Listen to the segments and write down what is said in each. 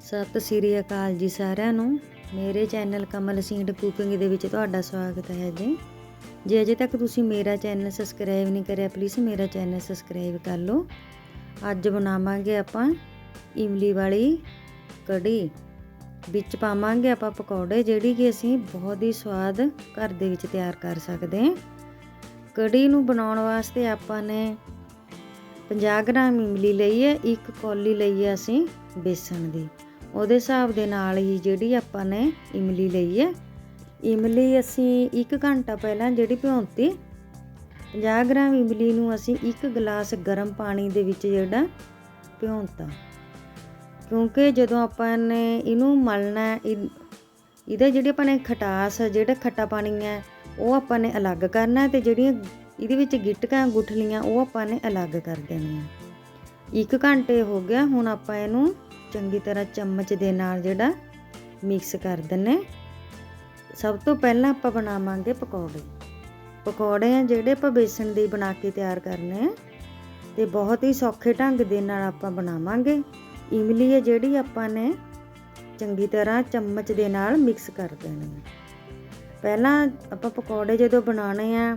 ਸਤਿ ਸ੍ਰੀ ਅਕਾਲ ਜੀ ਸਾਰਿਆਂ ਨੂੰ। ਮੇਰੇ ਚੈਨਲ ਕਮਲ ਸਿੰਡ ਕੁਕਿੰਗ ਦੇ ਵਿੱਚ ਤੁਹਾਡਾ ਸਵਾਗਤ ਹੈ ਜੀ। ਜੇ ਅਜੇ ਤੱਕ ਤੁਸੀਂ ਮੇਰਾ ਚੈਨਲ ਸਬਸਕ੍ਰਾਈਬ ਨਹੀਂ ਕਰਿਆ ਪਲੀਜ਼ ਮੇਰਾ ਚੈਨਲ ਸਬਸਕ੍ਰਾਈਬ ਕਰ ਲਓ। ਅੱਜ ਬਣਾਵਾਂਗੇ ਆਪਾਂ ਇਮਲੀ ਵਾਲੀ ਕੜੀ। ਵਿੱਚ ਪਾਵਾਂਗੇ ਆਪਾਂ ਪਕੌੜੇ, ਜਿਹੜੀ ਕਿ ਅਸੀਂ ਬਹੁਤ ਹੀ ਸਵਾਦ ਘਰ ਦੇ ਵਿੱਚ ਤਿਆਰ ਕਰ ਸਕਦੇ ਹਾਂ। ਕੜੀ ਨੂੰ ਬਣਾਉਣ ਵਾਸਤੇ ਆਪਾਂ ਨੇ 50 ਗ੍ਰਾਮ ਇਮਲੀ ਲਈ ਹੈ, ਇੱਕ ਕੌਲੀ ਲਈ ਹੈ ਅਸੀਂ ਬੇਸਣ ਦੀ। ਉਹਦੇ ਹਿਸਾਬ ਦੇ ਨਾਲ ਹੀ ਜਿਹੜੀ ਆਪਾਂ ਨੇ ਇਮਲੀ ਲਈ ਹੈ। ਇਮਲੀ ਅਸੀਂ 1 ਘੰਟਾ ਪਹਿਲਾਂ ਜਿਹੜੀ ਭਿਉਂਤੀ 50 ਗ੍ਰਾਮ ਇਮਲੀ ਨੂੰ ਅਸੀਂ 1 ਗਲਾਸ ਗਰਮ ਪਾਣੀ ਦੇ ਵਿੱਚ ਜਿਹੜਾ ਭਿਉਂਤਾ। ਕਿਉਂਕਿ ਜਦੋਂ ਆਪਾਂ ਨੇ ਇਹਨੂੰ ਮਲਣਾ ਇਹ- ਇਹਦਾ ਜਿਹੜੀ ਆਪਾਂ ਨੇ ਖਟਾਸ, ਜਿਹੜਾ ਖੱਟਾ ਪਾਣੀ ਹੈ, ਉਹ ਆਪਾਂ ਨੇ ਅਲੱਗ ਕਰਨਾ ਹੈ ਤੇ ਜਿਹੜੀਆਂ ਇਹਦੇ ਵਿੱਚ ਗਿਟਕਾਂ, ਗੁਠਲੀਆਂ, ਉਹ ਆਪਾਂ ਨੇ ਅਲੱਗ ਕਰ ਦੇਣੀਆਂ। ਇੱਕ ਘੰਟੇ ਹੋ ਗਿਆ, ਹੁਣ ਆਪਾਂ ਇਹਨੂੰ ਚੰਗੀ ਤਰ੍ਹਾਂ ਚਮਚ ਦੇ ਨਾਲ ਜਿਹੜਾ ਮਿਕਸ ਕਰ ਦਿੰਨੇ ਸਭ ਤੋਂ ਪਹਿਲਾਂ ਆਪਾਂ ਬਣਾਵਾਂਗੇ ਪਕੌੜੇ। ਪਕੌੜੇ ਆ ਜਿਹੜੇ ਆਪਾਂ ਬੇਸਣ ਦੇ ਬਣਾ ਕੇ ਤਿਆਰ ਕਰਨੇ ਆ ਤੇ ਬਹੁਤ ਹੀ ਸੌਖੇ ਢੰਗ ਦੇ ਨਾਲ ਆਪਾਂ ਬਣਾਵਾਂਗੇ। ਇਮਲੀ ਹੈ ਜਿਹੜੀ ਆਪਾਂ ਨੇ ਚੰਗੀ ਤਰ੍ਹਾਂ ਚਮਚ ਦੇ ਨਾਲ ਮਿਕਸ ਕਰ ਦੇਣੀ ਹੈ ਪਹਿਲਾਂ ਆਪਾਂ ਪਕੌੜੇ ਜਦੋਂ ਬਣਾਉਣੇ ਆ,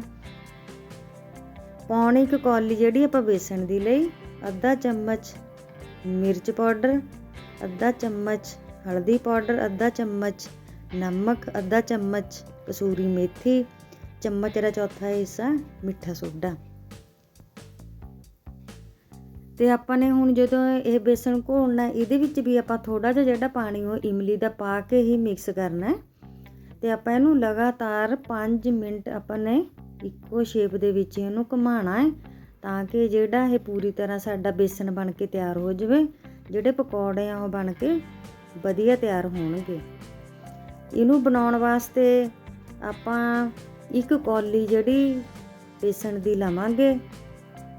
ਪੌਣੀ ਇੱਕ ਕੌਲੀ ਜਿਹੜੀ ਆਪਾਂ ਬੇਸਣ ਦੀ ਲਈ, ਅੱਧਾ ਚਮਚ ਮਿਰਚ ਪਾਊਡਰ ਅੱਧਾ ਚਮਚ ਹਲਦੀ ਪਾਊਡਰ, ਅੱਧਾ ਚਮਚ ਨਮਕ, ਅੱਧਾ ਚਮਚ ਕਸੂਰੀ ਮੇਥੀ, ਚਮਚ ਦਾ ਚੌਥਾ ਹਿੱਸਾ ਮਿੱਠਾ ਸੋਡਾ। ਤੇ ਆਪਾਂ ਨੇ ਹੁਣ ਜਦੋਂ ਇਹ ਬੇਸਣ ਘੋਲਣਾ, ਇਹਦੇ ਵਿੱਚ ਵੀ ਆਪਾਂ ਥੋੜਾ ਜਿਹਾ ਜਿਹੜਾ ਪਾਣੀ ਉਹ ਇਮਲੀ ਦਾ ਪਾ ਕੇ ਹੀ ਮਿਕਸ ਕਰਨਾ ਹੈ। ਤੇ ਆਪਾਂ ਇਹਨੂੰ ਲਗਾਤਾਰ 5 ਮਿੰਟ ਆਪਾਂ ਨੇ ਇੱਕੋ ਸ਼ੇਪ ਦੇ ਵਿੱਚ ਇਹਨੂੰ ਘੁਮਾਉਣਾ ਹੈ, ਤਾਂ ਕਿ ਜਿਹੜਾ ਇਹ ਪੂਰੀ ਤਰ੍ਹਾਂ ਸਾਡਾ ਬੇਸਣ ਬਣ ਕੇ ਤਿਆਰ ਹੋ ਜਾਵੇ। ਜਿਹੜੇ ਪਕੌੜੇ ਆ ਉਹ ਬਣ ਕੇ ਵਧੀਆ ਤਿਆਰ ਹੋਣਗੇ। ਇਹਨੂੰ ਬਣਾਉਣ ਵਾਸਤੇ ਆਪਾਂ ਇੱਕ ਕੌਲੀ ਜਿਹੜੀ ਬੇਸਣ ਦੀ ਲਵਾਂਗੇ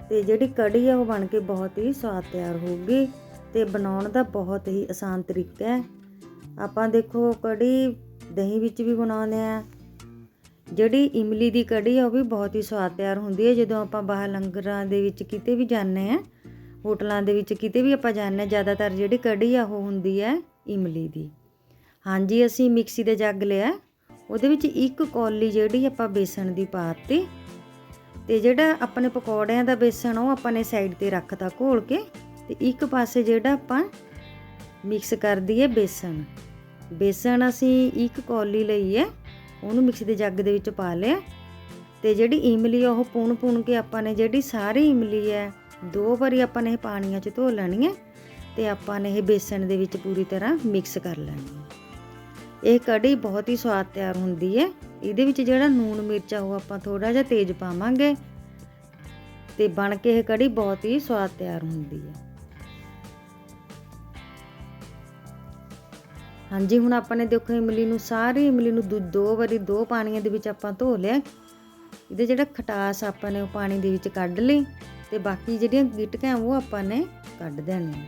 ਤੇ ਜਿਹੜੀ ਕੜੀ ਆ ਉਹ ਬਣ ਕੇ ਬਹੁਤ ਹੀ ਸਵਾਦ ਤਿਆਰ ਹੋਊਗੀ ਤੇ ਬਣਾਉਣ ਦਾ ਬਹੁਤ ਹੀ ਆਸਾਨ ਤਰੀਕਾ ਹੈ। ਆਪਾਂ ਦੇਖੋ ਕੜੀ ਦਹੀਂ ਵਿੱਚ ਵੀ ਬਣਾਉਂਦੇ ਆ ਜਿਹੜੀ ਇਮਲੀ ਦੀ ਕੜੀ ਆ ਉਹ ਵੀ ਬਹੁਤ ਹੀ ਸਵਾਦ ਤਿਆਰ ਹੁੰਦੀ ਹੈ। ਜਦੋਂ ਆਪਾਂ ਬਾਹਰ ਲੰਗਰਾਂ ਦੇ ਵਿੱਚ ਕਿਤੇ ਵੀ ਜਾਂਦੇ ਆ ਹੋਟਲਾਂ ਦੇ ਵਿੱਚ ਕਿਤੇ ਵੀ ਆਪਾਂ ਜਾਂਦੇ ਹਾਂ, ਜ਼ਿਆਦਾਤਰ ਜਿਹੜੀ ਕੜੀ ਆ ਉਹ ਹੁੰਦੀ ਹੈ ਇਮਲੀ ਦੀ। ਹਾਂਜੀ, ਅਸੀਂ ਮਿਕਸੀ ਦੇ ਜੱਗ ਲਿਆ। ਉਹਦੇ ਵਿੱਚ ਇੱਕ ਕੌਲੀ ਜਿਹੜੀ ਆਪਾਂ ਬੇਸਣ ਦੀ ਪਾਤੀ ਤੇ ਜਿਹੜਾ ਆਪਣੇ ਪਕੌੜਿਆਂ ਦਾ ਬੇਸਣ, ਉਹ ਆਪਾਂ ਨੇ ਸਾਈਡ ਤੇ ਰੱਖਤਾ ਘੋਲ ਕੇ ਤੇ ਇੱਕ ਪਾਸੇ ਜਿਹੜਾ ਆਪਾਂ ਮਿਕਸ ਕਰ ਦਈਏ ਬੇਸਣ। ਬੇਸਣ ਅਸੀਂ ਇੱਕ ਕੌਲੀ ਲਈ ਹੈ, ਉਹਨੂੰ ਮਿਕਸੀ ਦੇ ਜੱਗ ਦੇ ਵਿੱਚ ਪਾ ਲਿਆ। ਤੇ ਜਿਹੜੀ ਇਮਲੀ ਆ, ਉਹ ਪੂਣ ਪੁਣ ਕੇ ਆਪਾਂ ਨੇ ਜਿਹੜੀ ਸਾਰੀ ਇਮਲੀ ਹੈ ਦੋ ਵਾਰੀ ਆਪਾਂ ਨੇ ਇਹ ਪਾਣੀਆਂ 'ਚ ਧੋ ਲੈਣੀ ਹੈ ਤੇ ਆਪਾਂ ਨੇ ਇਹ ਬੇਸਣ ਦੇ ਵਿੱਚ ਪੂਰੀ ਤਰ੍ਹਾਂ ਮਿਕਸ ਕਰ ਲੈਣੀ ਹੈ। ਇਹ ਕੜੀ ਬਹੁਤ ਹੀ ਸਵਾਦ ਤਿਆਰ ਹੁੰਦੀ ਹੈ। ਇਹਦੇ ਵਿੱਚ ਜਿਹੜਾ ਨੂਣ ਮਿਰਚ ਆ, ਉਹ ਆਪਾਂ ਥੋੜਾ ਜਿਹਾ ਤੇਜ਼ ਪਾਵਾਂਗੇ ਤੇ ਬਣ ਕੇ ਇਹ ਕੜੀ ਬਹੁਤ ਹੀ ਸਵਾਦ ਤਿਆਰ ਹੁੰਦੀ ਹੈ। ਹਾਂਜੀ, ਹੁਣ ਆਪਾਂ ਨੇ ਦੇਖੋ ਇਮਲੀ ਨੂੰ ਸਾਰੀ ਇਮਲੀ ਨੂੰ ਦੋ- ਦੋ ਵਾਰੀ ਦੋ ਪਾਣੀਆਂ ਦੇ ਵਿੱਚ ਆਪਾਂ ਧੋ ਲਿਆ। ਇਹਦੇ ਜਿਹੜਾ ਖਟਾਸ ਆਪਾਂ ਨੇ ਉਹ ਪਾਣੀ ਦੇ ਵਿੱਚ ਕੱਢ ਲਈ। ਤੇ ਬਾਕੀ ਜਿਹੜੀਆਂ ਗਿਟਕਾਂ ਉਹ ਆਪਾਂ ਨੇ ਕੱਢ ਦੇਣੀਆਂ।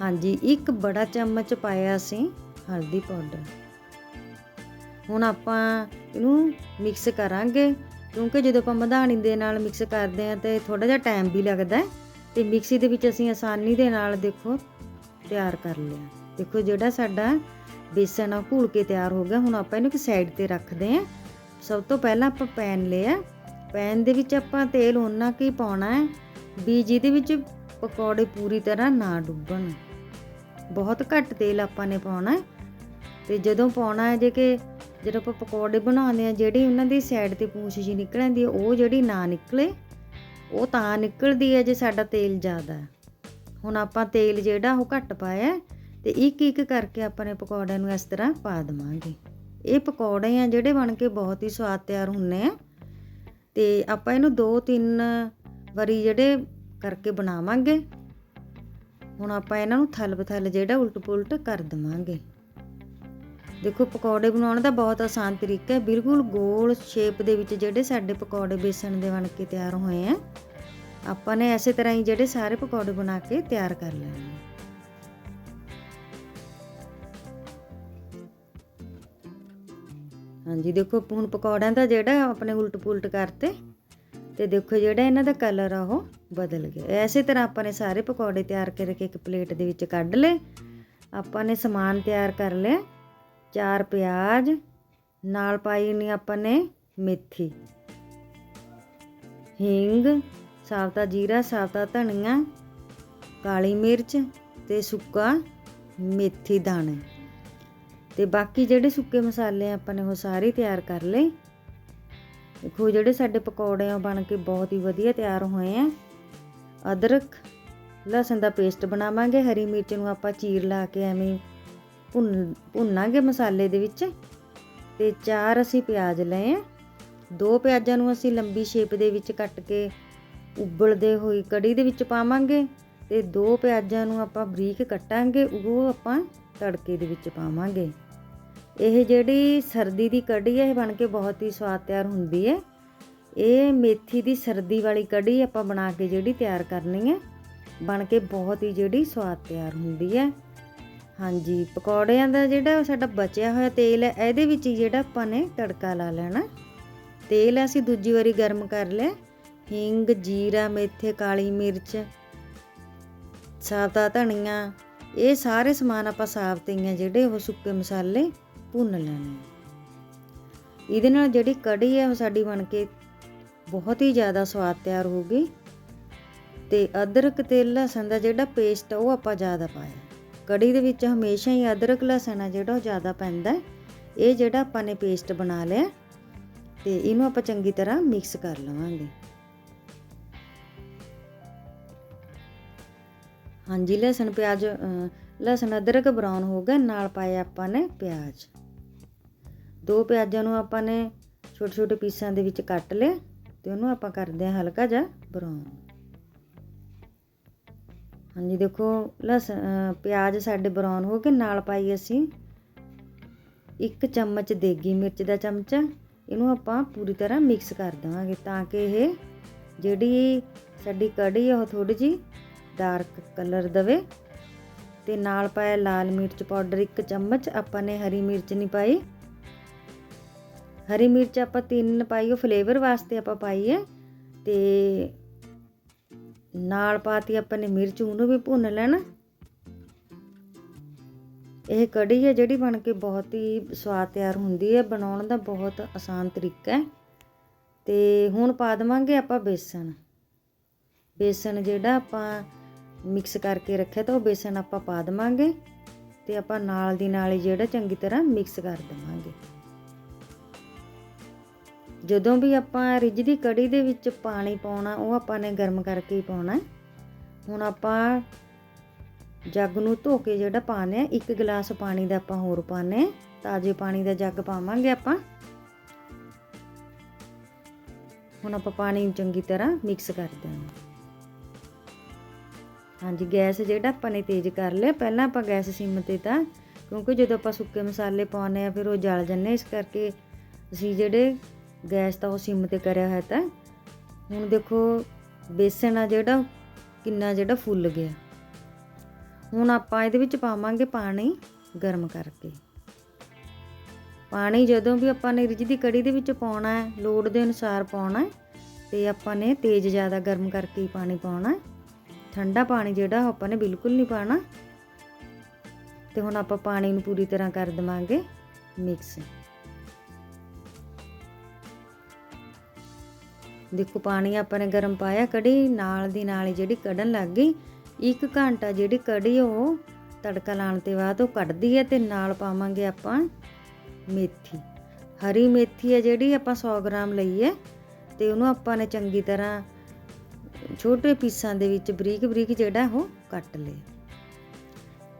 ਹਾਂਜੀ, ਇੱਕ ਬੜਾ ਚਮਚ ਪਾਇਆ ਅਸੀਂ ਹਲਦੀ ਪਾਊਡਰ। ਹੁਣ ਆਪਾਂ ਇਹਨੂੰ ਮਿਕਸ ਕਰਾਂਗੇ, ਕਿਉਂਕਿ ਜਦੋਂ ਆਪਾਂ ਮਧਾਣੀ ਦੇ ਨਾਲ ਮਿਕਸ ਕਰਦੇ ਆ ਤੇ ਥੋੜਾ ਜਿਹਾ ਟਾਈਮ ਵੀ ਲੱਗਦਾ ਹੈ, ਤੇ ਮਿਕਸੀ ਦੇ ਵਿੱਚ ਅਸੀਂ ਆਸਾਨੀ ਦੇ ਨਾਲ ਦੇਖੋ ਤਿਆਰ ਕਰ ਲਿਆ। ਦੇਖੋ ਜਿਹੜਾ ਸਾਡਾ ਬੇਸਣ ਆ ਘੁਲ ਕੇ ਤਿਆਰ ਹੋ ਗਿਆ। ਹੁਣ ਆਪਾਂ ਇਹਨੂੰ ਇੱਕ ਸਾਈਡ ਤੇ ਰੱਖਦੇ ਆ ਸਭ ਤੋਂ ਪਹਿਲਾਂ ਆਪਾਂ ਪੈਨ ਲਿਆ। ਪੈਨ ਦੇ ਵਿੱਚ ਆਪਾਂ ਤੇਲ ਉਹਨਾਂ ਕੀ ਪਾਉਣਾ ਹੈ ਵੀ ਜਿਹਦੇ ਵਿੱਚ ਪਕੌੜੇ ਪੂਰੀ ਤਰ੍ਹਾਂ ਨਾ ਡੁੱਬਣ। ਬਹੁਤ ਘੱਟ ਤੇਲ ਆਪਾਂ ਨੇ ਪਾਉਣਾ ਹੈ। ਤੇ ਜਦੋਂ ਪਾਉਣਾ ਹੈ ਜੇ ਕਿ ਜਦੋਂ ਆਪਾਂ ਪਕੌੜੇ ਬਣਾਉਂਦੇ ਆ ਜਿਹੜੀ ਉਹਨਾਂ ਦੀ ਸਾਈਡ ਤੇ ਪੂਛ ਜੀ ਨਿਕਲਦੀ ਹੈ, ਉਹ ਜਿਹੜੀ ਨਾ ਨਿਕਲੇ, ਉਹ ਤਾਂ ਨਿਕਲਦੀ ਹੈ ਜੇ ਸਾਡਾ ਤੇਲ ਜ਼ਿਆਦਾ ਹੁਣ ਆਪਾਂ ਤੇਲ ਜਿਹੜਾ ਉਹ ਘੱਟ ਪਾਇਆ ਹੈ ਤੇ ਇੱਕ ਇੱਕ ਕਰਕੇ ਆਪਾਂ ਨੇ ਪਕੌੜਿਆਂ ਨੂੰ ਇਸ ਤਰ੍ਹਾਂ ਪਾ ਦਵਾਂਗੇ। ਇਹ ਪਕੌੜੇ ਆ ਜਿਹੜੇ ਬਣ ਕੇ ਬਹੁਤ ਹੀ ਸਵਾਦ ਤਿਆਰ ਹੁੰਨੇ ਆ। ਤੇ ਆਪਾਂ ਇਹਨੂੰ ਦੋ ਤਿੰਨ ਵਾਰੀ ਜਿਹੜੇ ਕਰਕੇ ਬਣਾਵਾਂਗੇ। ਹੁਣ ਆਪਾਂ ਇਹਨਾਂ ਨੂੰ ਥਲ ਬਥਲ ਜਿਹੜਾ ਉਲਟ ਪੁਲਟ ਕਰ ਦਵਾਂਗੇ। ਦੇਖੋ, ਪਕੌੜੇ ਬਣਾਉਣ ਦਾ ਬਹੁਤ ਆਸਾਨ ਤਰੀਕਾ ਹੈ। ਬਿਲਕੁਲ ਗੋਲ ਸ਼ੇਪ ਦੇ ਵਿੱਚ ਜਿਹੜੇ ਸਾਡੇ ਪਕੌੜੇ ਬੇਸਣ ਦੇ ਬਣ ਕੇ ਤਿਆਰ ਹੋਏ ਆ, ਆਪਾਂ ਨੇ ਐਸੇ ਤਰ੍ਹਾਂ ਹੀ ਜਿਹੜੇ ਸਾਰੇ ਪਕੌੜੇ ਬਣਾ ਕੇ ਤਿਆਰ ਕਰ ਲੈਣੇ ਹਾਂਜੀ, ਦੇਖੋ ਹੁਣ ਪਕੌੜਿਆਂ ਦਾ ਜਿਹੜਾ ਆਪਣੇ ਉਲਟ ਪੁਲਟ ਕਰਤੇ ਤੇ ਦੇਖੋ ਜਿਹੜਾ ਇਹਨਾਂ ਦਾ ਕਲਰ ਆ ਉਹ ਬਦਲ ਗਿਆ। ਐਸੇ ਤਰ੍ਹਾਂ ਆਪਾਂ ਨੇ ਸਾਰੇ ਪਕੌੜੇ ਤਿਆਰ ਕਰਕੇ ਇੱਕ ਪਲੇਟ ਦੇ ਵਿੱਚ ਕੱਢ ਲਏ। ਆਪਾਂ ਨੇ ਸਮਾਨ ਤਿਆਰ ਕਰ ਲਿਆ। ਚਾਰ ਪਿਆਜ਼, ਨਾਲ ਪਾਈ ਨਹੀਂ ਆਪਾਂ ਨੇ ਮੇਥੀ, ਹਿੰਗ, ਸਾਬਤਾ ਜੀਰਾ, ਸਾਬਤਾ ਧਨੀਆ, ਕਾਲੀ ਮਿਰਚ ਤੇ ਸੁੱਕਾ ਮੇਥੀ ਦਾਣੇ। ਤੇ ਬਾਕੀ ਜਿਹੜੇ ਸੁੱਕੇ ਮਸਾਲੇ ਆ ਆਪਾਂ ਨੇ ਉਹ ਸਾਰੇ ਤਿਆਰ ਕਰ ਲਏ। ਦੇਖੋ ਜਿਹੜੇ ਸਾਡੇ ਪਕੌੜੇ ਆ ਉਹ ਬਣ ਕੇ ਬਹੁਤ ਹੀ ਵਧੀਆ ਤਿਆਰ ਹੋਏ ਆ। ਅਦਰਕ, ਲਸਣ ਦਾ ਪੇਸਟ ਬਣਾਵਾਂਗੇ, ਹਰੀ ਮਿਰਚ ਨੂੰ ਆਪਾਂ ਚੀਰ ਲਾ ਕੇ ਐਵੇਂ ਭੁੰਨ, ਭੁੰਨਾਂਗੇ ਮਸਾਲੇ ਦੇ ਵਿੱਚ। ਤੇ ਚਾਰ ਅਸੀਂ ਪਿਆਜ਼ ਲਏ ਆ। ਦੋ ਪਿਆਜ਼ਾਂ ਨੂੰ ਅਸੀਂ ਲੰਬੀ ਸ਼ੇਪ ਦੇ ਵਿੱਚ ਕੱਟ ਕੇ ਉਬਲਦੇ ਹੋਈ ਕੜੀ ਦੇ ਵਿੱਚ ਪਾਵਾਂਗੇ ਤੇ ਦੋ ਪਿਆਜ਼ਾਂ ਨੂੰ ਆਪਾਂ ਬਰੀਕ ਕੱਟਾਂਗੇ, ਉਹ ਆਪਾਂ ਤੜਕੇ ਦੇ ਵਿੱਚ ਪਾਵਾਂਗੇ। ਇਹ ਜਿਹੜੀ ਸਰਦੀ ਦੀ ਕੜੀ ਹੈ, ਇਹ ਬਣ ਕੇ ਬਹੁਤ ਹੀ ਸਵਾਦ ਤਿਆਰ ਹੁੰਦੀ ਹੈ। ਇਹ ਮੇਥੀ ਦੀ ਸਰਦੀ ਵਾਲੀ ਕੜੀ ਆਪਾਂ ਬਣਾ ਕੇ ਜਿਹੜੀ ਤਿਆਰ ਕਰਨੀ ਹੈ, ਬਣ ਕੇ ਬਹੁਤ ਹੀ ਜਿਹੜੀ ਸਵਾਦ ਤਿਆਰ ਹੁੰਦੀ ਹੈ। ਹਾਂਜੀ, ਪਕੌੜਿਆਂ ਦਾ ਜਿਹੜਾ ਸਾਡਾ ਬਚਿਆ ਹੋਇਆ ਤੇਲ ਹੈ, ਇਹਦੇ ਵਿੱਚ ਹੀ ਜਿਹੜਾ ਆਪਾਂ ਨੇ ਤੜਕਾ ਲਾ ਲੈਣਾ। ਤੇਲ ਅਸੀਂ ਦੂਜੀ ਵਾਰੀ ਗਰਮ ਕਰ ਲਿਆ। ਹਿੰਗ, ਜੀਰਾ, ਮੇਥੇ, ਕਾਲੀ ਮਿਰਚ ਸਾਬਤਾ ਧਨੀਆ, ਇਹ ਸਾਰੇ ਸਮਾਨ ਆਪਾਂ ਸਾਬਤੇ ਹੀ ਆ ਜਿਹੜੇ ਉਹ ਸੁੱਕੇ ਮਸਾਲੇ। ਭੁੰਨ ਲੈਣੇ ਇਹਦੇ ਨਾਲ ਜਿਹੜੀ ਕੜੀ ਹੈ ਉਹ ਸਾਡੀ ਬਣ ਕੇ ਬਹੁਤ ਹੀ ਜ਼ਿਆਦਾ ਸਵਾਦ ਤਿਆਰ ਹੋਊਗੀ। ਤੇ ਅਦਰਕ ਤੇ ਲਸਣ ਦਾ ਜਿਹੜਾ ਪੇਸਟ ਆ, ਉਹ ਆਪਾਂ ਜ਼ਿਆਦਾ ਪਾਇਆ। ਕੜੀ ਦੇ ਵਿੱਚ ਹਮੇਸ਼ਾ ਹੀ ਅਦਰਕ, ਲਸਣ ਆ ਜਿਹੜਾ, ਉਹ ਜ਼ਿਆਦਾ ਪੈਂਦਾ ਇਹ ਜਿਹੜਾ ਆਪਾਂ ਨੇ ਪੇਸਟ ਬਣਾ ਲਿਆ, ਤੇ ਇਹਨੂੰ ਆਪਾਂ ਚੰਗੀ ਤਰ੍ਹਾਂ ਮਿਕਸ ਕਰ ਲਵਾਂਗੇ। ਹਾਂਜੀ, ਲਸਣ, ਪਿਆਜ਼ ਲਸਣ ਅਦਰਕ ਬਰਾਊਨ ਹੋ ਗਿਆ, ਨਾਲ ਪਾਇਆ ਆਪਾਂ ਨੇ ਪਿਆਜ਼। ਦੋ ਪਿਆਜ਼ਾਂ ਨੂੰ ਆਪਾਂ ਨੇ ਛੋਟੇ ਛੋਟੇ ਪੀਸਾਂ ਦੇ ਵਿੱਚ ਕੱਟ ਲਿਆ ਤੇ ਉਹਨੂੰ ਆਪਾਂ ਕਰਦੇ ਹਾਂ ਹਲਕਾ ਜਿਹਾ ਬਰਾਊਨ ਹਾਂਜੀ, ਦੇਖੋ ਲਸਣ ਪਿਆਜ਼ ਸਾਡੇ ਬਰਾਊਨ ਹੋ ਕੇ ਨਾਲ ਪਾਈ ਅਸੀਂ ਇੱਕ ਚਮਚ ਦੇਗੀ ਮਿਰਚ ਦਾ ਚਮਚਾ, ਇਹਨੂੰ ਆਪਾਂ ਪੂਰੀ ਤਰ੍ਹਾਂ ਮਿਕਸ ਕਰ ਦੇਵਾਂਗੇ ਤਾਂ ਕਿ ਇਹ ਜਿਹੜੀ ਸਾਡੀ ਕੜੀ ਆ, ਉਹ ਥੋੜੀ ਜੀ ਡਾਰਕ ਕਲਰ ਦਵੇ। ਤੇ ਨਾਲ ਪਾਇਆ ਲਾਲ ਮਿਰਚ ਪਾਊਡਰ ਇੱਕ ਚਮਚ, ਆਪਾਂ ਨੇ ਹਰੀ ਮਿਰਚ ਨਹੀਂ ਪਾਈ। ਹਰੀ ਮਿਰਚ ਆਪਾਂ ਤਿੰਨ ਪਾਈ, ਉਹ ਫਲੇਵਰ ਵਾਸਤੇ ਆਪਾਂ ਪਾਈ ਹੈ। ਤੇ ਨਾਲ ਪਾਤੀ ਆਪਾਂ ਨੇ ਮਿਰਚ, ਉਹਨੂੰ ਵੀ ਭੁੰਨ ਲੈਣਾ। ਇਹ ਕੜੀ ਹੈ ਜਿਹੜੀ ਬਣ ਕੇ ਬਹੁਤ ਹੀ ਸਵਾਦ ਤਿਆਰ ਹੁੰਦੀ ਹੈ। ਬਣਾਉਣ ਦਾ ਬਹੁਤ ਆਸਾਨ ਤਰੀਕਾ ਹੈ। ਤੇ ਹੁਣ ਪਾ ਦੇਵਾਂਗੇ ਆਪਾਂ ਬੇਸਣ। ਬੇਸਣ ਜਿਹੜਾ ਆਪਾਂ ਮਿਕਸ ਕਰਕੇ ਰੱਖਿਆ ਤਾਂ ਉਹ ਬੇਸਣ ਆਪਾਂ ਪਾ ਦੇਵਾਂਗੇ। ਤੇ ਆਪਾਂ ਨਾਲ ਦੀ ਨਾਲ ਹੀ ਜਿਹੜਾ ਚੰਗੀ ਤਰ੍ਹਾਂ ਮਿਕਸ ਕਰ ਦੇਵਾਂਗੇ। ਜਦੋਂ ਵੀ ਆਪਾਂ ਰਿੱਝਦੀ ਕੜੀ ਦੇ ਵਿੱਚ ਪਾਣੀ ਪਾਉਣਾ, ਉਹ ਆਪਾਂ ਨੇ ਗਰਮ ਕਰਕੇ ਹੀ ਪਾਉਣਾ। ਹੁਣ ਆਪਾਂ ਜੱਗ ਨੂੰ ਧੋ ਕੇ ਜਿਹੜਾ ਪਾਣੇ ਆ ਇੱਕ ਗਲਾਸ ਪਾਣੀ ਦਾ ਆਪਾਂ ਹੋਰ ਪਾਣੇ ਤਾਜ਼ੇ ਪਾਣੀ ਦਾ ਜੱਗ ਪਾਵਾਂਗੇ ਆਪਾਂ। ਹੁਣ ਆਪਾਂ ਪਾਣੀ ਨੂੰ ਚੰਗੀ ਤਰ੍ਹਾਂ ਮਿਕਸ ਕਰ ਦੇਣਾ। ਹਾਂਜੀ, ਗੈਸ ਜਿਹੜਾ ਆਪਾਂ ਨੇ ਤੇਜ਼ ਕਰ ਲਿਆ, ਪਹਿਲਾਂ ਆਪਾਂ ਗੈਸ ਸਿਮ ਤੇ ਤਾਂ, ਕਿਉਂਕਿ ਜਦੋਂ ਆਪਾਂ ਸੁੱਕੇ ਮਸਾਲੇ ਪਾਉਨੇ ਆ ਫਿਰ ਉਹ ਜਲ ਜੰਨੇ ਇਸ ਕਰਕੇ ਅਸੀਂ ਜਿਹੜੇ ਗੈਸ ਤਾਂ ਉਹ ਸਿਮ ਤੇ ਕਰਿਆ ਹੋਇਆ ਤਾਂ। ਹੁਣ ਦੇਖੋ, ਬੇਸਣ ਆ ਜਿਹੜਾ, ਕਿੰਨਾ ਜਿਹੜਾ ਫੁੱਲ ਗਿਆ। ਹੁਣ ਆਪਾਂ ਇਹਦੇ ਵਿੱਚ ਪਾਵਾਂਗੇ ਪਾਣੀ ਗਰਮ ਕਰਕੇ। ਪਾਣੀ ਜਦੋਂ ਵੀ ਆਪਾਂ ਨੇ ਰਿੱਝਦੀ ਕੜੀ ਦੇ ਵਿੱਚ ਪਾਉਣਾ ਹੈ, ਲੋੜ ਦੇ ਅਨੁਸਾਰ ਪਾਉਣਾ ਹੈ, ਤੇ ਆਪਾਂ ਨੇ ਤੇਜ਼ ਜ਼ਿਆਦਾ ਗਰਮ ਕਰਕੇ ਹੀ ਪਾਣੀ ਪਾਉਣਾ ਹੈ। ਠੰਡਾ ਪਾਣੀ ਜਿਹੜਾ, ਉਹ ਆਪਾਂ ਨੇ ਬਿਲਕੁਲ ਨਹੀਂ ਪਾਣਾ ਤੇ ਹੁਣ ਆਪਾਂ ਪਾਣੀ ਨੂੰ ਪੂਰੀ ਤਰ੍ਹਾਂ ਕਰ ਦਵਾਂਗੇ ਮਿਕਸ। ਦੇਖੋ ਪਾਣੀ ਆਪਾਂ ਨੇ ਗਰਮ ਪਾਇਆ, ਕੜੀ ਨਾਲ ਦੀ ਨਾਲ ਜਿਹੜੀ ਕੜਨ ਲੱਗ ਗਈ, ਇੱਕ ਘੰਟਾ ਜਿਹੜੀ ਕੜੀ ਉਹ ਤੜਕਾ ਲਾਉਣ ਤੇ ਬਾਅਦ ਉਹ ਕੱਢਦੀ ਹੈ ਤੇ ਨਾਲ ਪਾਵਾਂਗੇ ਆਪਾਂ ਮੇਥੀ। ਹਰੀ ਮੇਥੀ ਹੈ ਜਿਹੜੀ ਆਪਾਂ 100 ਗ੍ਰਾਮ ਲਈ ਹੈ ਤੇ ਉਹਨੂੰ ਆਪਾਂ ਨੇ ਚੰਗੀ ਤਰ੍ਹਾਂ ਛੋਟੇ ਪੀਸਾਂ ਦੇ ਵਿੱਚ ਬਰੀਕ ਬਰੀਕ ਜਿਹੜਾ ਉਹ ਕੱਟ ਲਿਆ।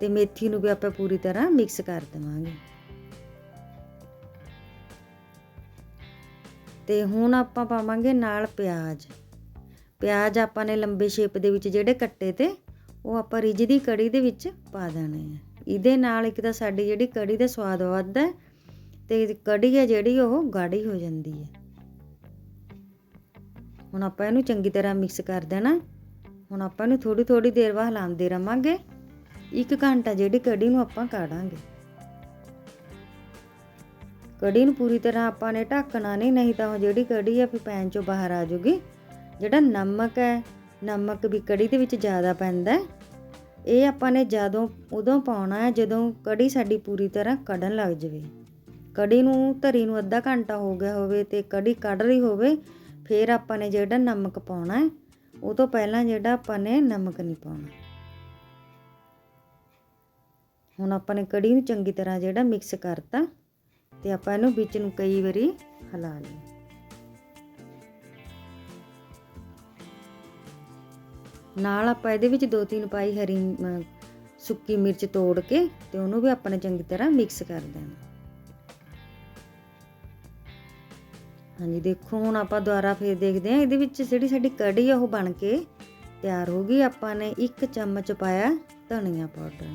ਤੇ ਮੇਥੀ ਨੂੰ ਵੀ ਆਪਾਂ ਪੂਰੀ ਤਰ੍ਹਾਂ ਮਿਕਸ ਕਰ ਦੇਵਾਂਗੇ। ਤੇ ਹੁਣ ਆਪਾਂ ਪਾਵਾਂਗੇ ਨਾਲ ਪਿਆਜ਼। ਪਿਆਜ਼ ਆਪਾਂ ਨੇ ਲੰਬੇ ਸ਼ੇਪ ਦੇ ਵਿੱਚ ਜਿਹੜੇ ਕੱਟੇ ਤੇ, ਉਹ ਆਪਾਂ ਰਿੱਝਦੀ ਕੜੀ ਦੇ ਵਿੱਚ ਪਾ ਦੇਣੇ ਆ। ਇਹਦੇ ਨਾਲ ਇੱਕ ਤਾਂ ਸਾਡੀ ਜਿਹੜੀ ਕੜੀ ਦਾ ਸਵਾਦ ਵੱਧਦਾ ਹੈ ਤੇ ਕੜੀ ਹੈ ਜਿਹੜੀ ਉਹ ਗਾੜੀ ਹੋ ਜਾਂਦੀ ਹੈ। ਹੁਣ ਆਪਾਂ ਇਹਨੂੰ ਚੰਗੀ ਤਰ੍ਹਾਂ ਮਿਕਸ ਕਰ ਦੇਣਾ। ਹੁਣ ਆਪਾਂ ਇਹਨੂੰ ਥੋੜੀ ਥੋੜੀ ਦੇਰ ਬਾਅਦ ਹਿਲਾਉਂਦੇ ਰਵਾਂਗੇ। ਇੱਕ ਘੰਟਾ ਜਿਹੜੀ ਕੜੀ ਨੂੰ ਆਪਾਂ ਕਾੜਾਂਗੇ। ਕੜੀ ਨੂੰ ਪੂਰੀ ਤਰ੍ਹਾਂ ਆਪਾਂ ਨੇ ਢੱਕਣਾ ਨਹੀਂ ਨਹੀਂ ਤਾਂ ਉਹ ਜਿਹੜੀ ਕੜੀ ਆ ਫਿਰ ਪੈਨ ਚੋਂ ਬਾਹਰ ਆ ਜੂਗੀ ਜਿਹੜਾ ਨਮਕ ਹੈ, ਨਮਕ ਵੀ ਕੜੀ ਦੇ ਵਿੱਚ ਜ਼ਿਆਦਾ ਪੈਂਦਾ ਇਹ ਆਪਾਂ ਨੇ ਜਦੋਂ, ਉਦੋਂ ਪਾਉਣਾ ਹੈ, ਜਦੋਂ ਕੜੀ ਸਾਡੀ ਪੂਰੀ ਤਰ੍ਹਾਂ ਕੜਨ ਲੱਗ ਜਾਵੇ। ਕੜੀ ਨੂੰ, ਧਰੀ ਨੂੰ ਅੱਧਾ ਘੰਟਾ ਹੋ ਗਿਆ ਹੋਵੇ ਤੇ ਕੜੀ ਕੱਢ ਰਹੀ ਹੋਵੇ, ਫਿਰ ਆਪਾਂ ਨੇ ਜਿਹੜਾ ਨਮਕ ਪਾਉਣਾ ਹੈ, ਉਹ ਤੋਂ ਪਹਿਲਾਂ ਜਿਹੜਾ ਆਪਾਂ ਨੇ ਨਮਕ ਨਹੀਂ ਪਾਉਣਾ। ਹੁਣ ਆਪਾਂ ਨੇ ਕੜੀ ਨੂੰ ਚੰਗੀ ਤਰ੍ਹਾਂ ਜਿਹੜਾ ਮਿਕਸ ਕਰਤਾ। ਤੇ ਆਪਾਂ ਇਹਨੂੰ ਵਿੱਚ ਨੂੰ ਕਈ ਵਾਰੀ ਹਿਲਾ ਲਈ ਨਾਲ ਆਪਾਂ ਇਹਦੇ ਵਿੱਚ ਦੋ ਤਿੰਨ ਪਾਈ ਹਰੀ ਸੁੱਕੀ ਮਿਰਚ ਤੋੜ ਕੇ ਤੇ ਉਹਨੂੰ ਵੀ ਆਪਾਂ ਨੇ ਚੰਗੀ ਤਰ੍ਹਾਂ ਮਿਕਸ ਕਰ ਦੇਣਾ। ਹਾਂਜੀ, ਦੇਖੋ, ਹੁਣ ਆਪਾਂ ਦੁਬਾਰਾ ਫੇਰ ਦੇਖਦੇ ਹਾਂ ਇਹਦੇ ਵਿੱਚ ਜਿਹੜੀ ਸਾਡੀ ਕੜੀ ਆ ਉਹ ਬਣ ਕੇ ਤਿਆਰ ਹੋ ਗਈ। ਆਪਾਂ ਨੇ ਇੱਕ ਚਮਚ ਪਾਇਆ ਧਨੀਆ ਪਾਊਡਰ।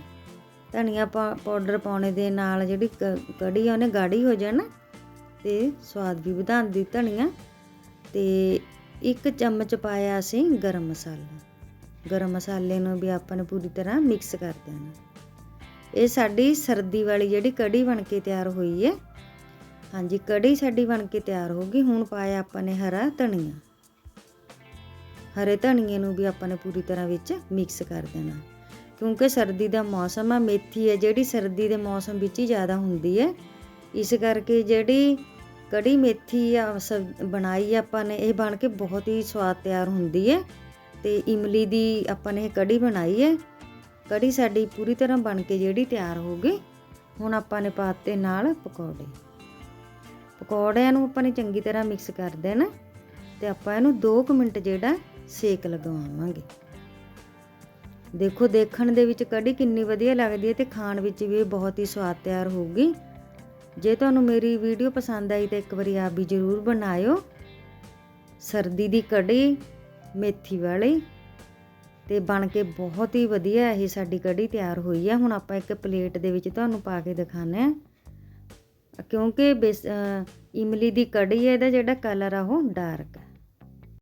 ਧਨੀਆ ਪਾ- ਪਾਊਡਰ ਪਾਉਣੇ ਦੇ ਨਾਲ ਜਿਹੜੀ ਕ- ਕੜੀ ਆ, ਉਹਨੇ ਗਾੜੀ ਹੋ ਜਾਣਾ ਤੇ ਸਵਾਦ ਵੀ ਵਧਾਉਂਦੀ ਧਨੀਆ ਤੇ ਇੱਕ ਚਮਚ ਪਾਇਆ ਅਸੀਂ ਗਰਮ ਮਸਾਲਾ। ਗਰਮ ਮਸਾਲੇ ਨੂੰ ਵੀ ਆਪਾਂ ਨੇ ਪੂਰੀ ਤਰ੍ਹਾਂ ਮਿਕਸ ਕਰ ਦੇਣਾ। ਇਹ ਸਾਡੀ ਸਰਦੀ ਵਾਲੀ ਜਿਹੜੀ ਕੜੀ ਬਣ ਕੇ ਤਿਆਰ ਹੋਈ ਹੈ। ਹਾਂਜੀ, ਕੜੀ ਸਾਡੀ ਬਣ ਕੇ ਤਿਆਰ ਹੋ ਗਈ। ਹੁਣ ਪਾਇਆ ਆਪਾਂ ਨੇ ਹਰਾ ਧਨੀਆ। ਹਰੇ ਧਨੀਏ ਨੂੰ ਵੀ ਆਪਾਂ ਨੇ ਪੂਰੀ ਤਰ੍ਹਾਂ ਵਿੱਚ ਮਿਕਸ ਕਰ ਦੇਣਾ। ਕਿਉਂਕਿ ਸਰਦੀ ਦਾ ਮੌਸਮ ਆ, ਮੇਥੀ ਹੈ ਜਿਹੜੀ ਸਰਦੀ ਦੇ ਮੌਸਮ ਵਿੱਚ ਹੀ ਜ਼ਿਆਦਾ ਹੁੰਦੀ ਹੈ। ਇਸ ਕਰਕੇ ਜਿਹੜੀ ਕੜੀ ਮੇਥੀ ਆ ਸਬ- ਬਣਾਈ ਆ ਆਪਾਂ ਨੇ, ਇਹ ਬਣ ਕੇ ਬਹੁਤ ਹੀ ਸਵਾਦ ਤਿਆਰ ਹੁੰਦੀ ਹੈ। ਤੇ ਇਮਲੀ ਦੀ ਆਪਾਂ ਨੇ ਇਹ ਕੜੀ ਬਣਾਈ ਹੈ। ਕੜੀ ਸਾਡੀ ਪੂਰੀ ਤਰ੍ਹਾਂ ਬਣ ਕੇ ਜਿਹੜੀ ਤਿਆਰ ਹੋ ਗਈ, ਹੁਣ ਆਪਾਂ ਨੇ ਪਾਤੇ ਨਾਲ ਪਕੌੜੇ। ਪਕੌੜਿਆਂ ਨੂੰ ਆਪਾਂ ਨੇ ਚੰਗੀ ਤਰ੍ਹਾਂ ਮਿਕਸ ਕਰ ਦੇਣਾ, ਤੇ ਆਪਾਂ ਇਹਨੂੰ 2 ਮਿੰਟ ਜਿਹੜਾ ਸੇਕ ਲਗਵਾਵਾਂਗੇ ਦੇਖੋ, ਦੇਖਣ ਦੇ ਵਿੱਚ ਕੜੀ ਕਿੰਨੀ ਵਧੀਆ ਲੱਗਦੀ ਹੈ ਤੇ ਖਾਣ ਵਿੱਚ ਵੀ ਇਹ ਬਹੁਤ ਹੀ ਸਵਾਦ ਤਿਆਰ ਹੋਊਗੀ। ਜੇ ਤੁਹਾਨੂੰ ਮੇਰੀ ਵੀਡੀਓ ਪਸੰਦ ਆਈ ਤਾਂ ਇੱਕ ਵਾਰੀ ਆਪ ਵੀ ਜ਼ਰੂਰ ਬਣਾਇਓ। ਸਰਦੀ ਦੀ ਕੜੀ, ਮੇਥੀ ਵਾਲੀ ਤੇ ਬਣ ਕੇ ਬਹੁਤ ਹੀ ਵਧੀਆ ਇਹ ਸਾਡੀ ਕੜੀ ਤਿਆਰ ਹੋਈ ਹੈ ਹੁਣ ਆਪਾਂ ਇੱਕ ਪਲੇਟ ਦੇ ਵਿੱਚ ਤੁਹਾਨੂੰ ਪਾ ਕੇ ਦਿਖਾਣਾ ਹੈ। ਕਿਉਂਕਿ ਬੇਸ- ਇਮਲੀ ਦੀ ਕੜੀ ਹੈ, ਇਹਦਾ ਜਿਹੜਾ ਕਲਰ ਆ ਉਹ ਡਾਰਕ